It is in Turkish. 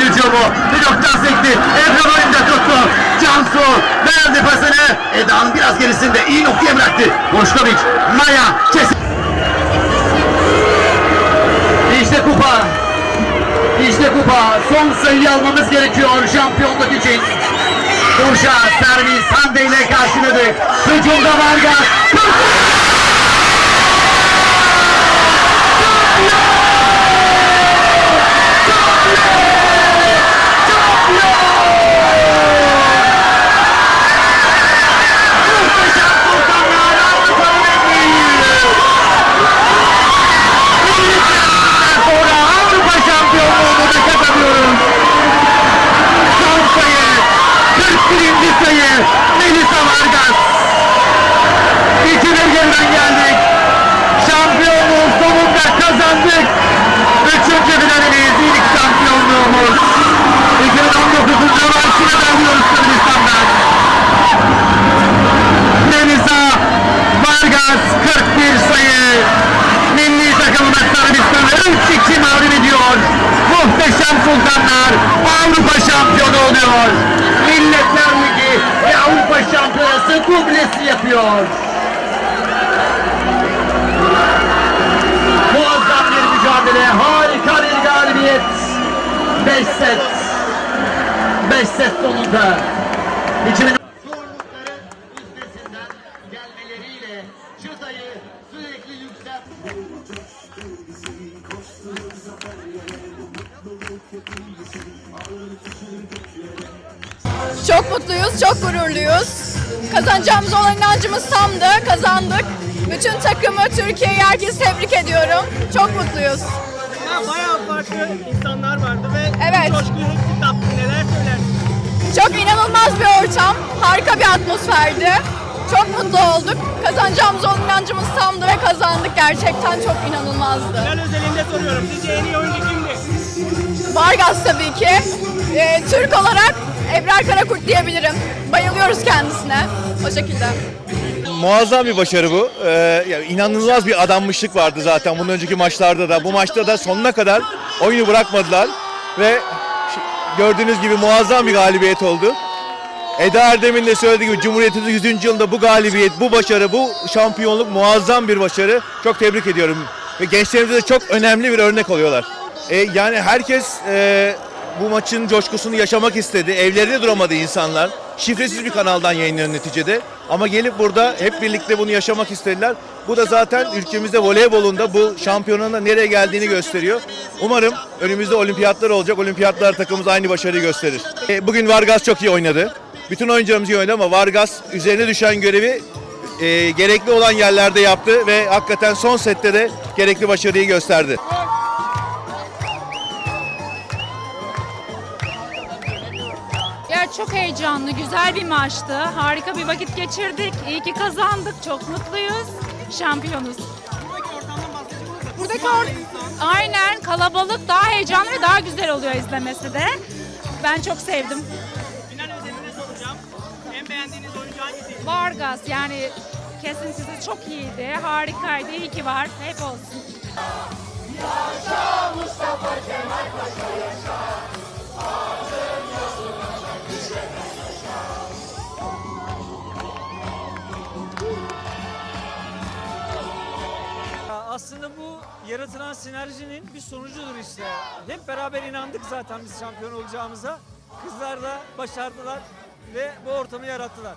Hücumu. Bloktan sekti. Ebru oyunda tuttu. Cansu verdi pasını. Eda'nın biraz gerisinde iyi noktaya bıraktı. Boşkoviç. Maya. Kes. İşte kupa. İşte kupa. Son sayıyı almamız gerekiyor şampiyonluk için. Burşa servis Hande ile karşıladık. Hücumda Vargas. Sultanlar Avrupa şampiyonu oluyor. Milletler Ligi ve Avrupa Şampiyonası dublesi yapıyor. Muazzam bir mücadele, harika bir galibiyet. 5 set. 5 set sonunda. 2000 zorlukların üstesinden gelmeleriyle çıtayı sürekli yükselt. Çok mutluyuz, çok gururluyuz. Kazanacağımız olan inancımız tamdı, kazandık. Bütün takımı, Türkiye'yi, herkesi tebrik ediyorum. Çok mutluyuz. Ya bayağı farklı insanlar vardı ve Evet. coşkuyu hepsi tattı. Neler söylersiniz? Çok inanılmaz bir ortam, harika bir atmosferdi. Çok mutlu olduk. Kazanacağımız olan inancımız tamdı ve kazandık. Gerçekten çok inanılmazdı. Final özelinde soruyorum. Sizce en iyi oyuncu kimdi? Vargas tabii ki. Ee, Türk olarak Ebrar Karakurt diyebilirim. Bayılıyoruz kendisine. O şekilde. Muazzam bir başarı bu. Ee, ya inanılmaz bir adanmışlık vardı zaten bundan önceki maçlarda da. Bu maçta da sonuna kadar oyunu bırakmadılar ve gördüğünüz gibi muazzam bir galibiyet oldu. Eda Erdem'in de söylediği gibi Cumhuriyetimizin 100. yılında bu galibiyet, bu başarı, bu şampiyonluk muazzam bir başarı. Çok tebrik ediyorum. Ve gençlerimize de çok önemli bir örnek oluyorlar. E, yani herkes e, bu maçın coşkusunu yaşamak istedi. Evlerinde duramadı insanlar. Şifresiz bir kanaldan yayınlanıyor neticede. Ama gelip burada hep birlikte bunu yaşamak istediler. Bu da zaten ülkemizde voleybolunda bu şampiyonanın da nereye geldiğini gösteriyor. Umarım önümüzde olimpiyatlar olacak. Olimpiyatlar takımımız aynı başarıyı gösterir. E, bugün Vargas çok iyi oynadı. Bütün oyuncularımız iyi oynadı ama Vargas üzerine düşen görevi e, gerekli olan yerlerde yaptı ve hakikaten son sette de gerekli başarıyı gösterdi. Çok heyecanlı, güzel bir maçtı. Harika bir vakit geçirdik. İyi ki kazandık. Çok mutluyuz. Şampiyonuz. Buradaki ortamdan bahsedecek olursak. Buradaki or-. Aynen kalabalık, daha heyecanlı ve daha güzel oluyor izlemesi de. Ben çok sevdim. Final özelinde soracağım. En beğendiğiniz oyuncu hangisiydi? Vargas yani kesintisi çok iyiydi. Harikaydı. İyi ki var. Hep olsun. Ya Aslında bu yaratılan sinerjinin bir sonucudur işte. Hep beraber inandık zaten biz şampiyon olacağımıza. Kızlar da başardılar ve bu ortamı yarattılar.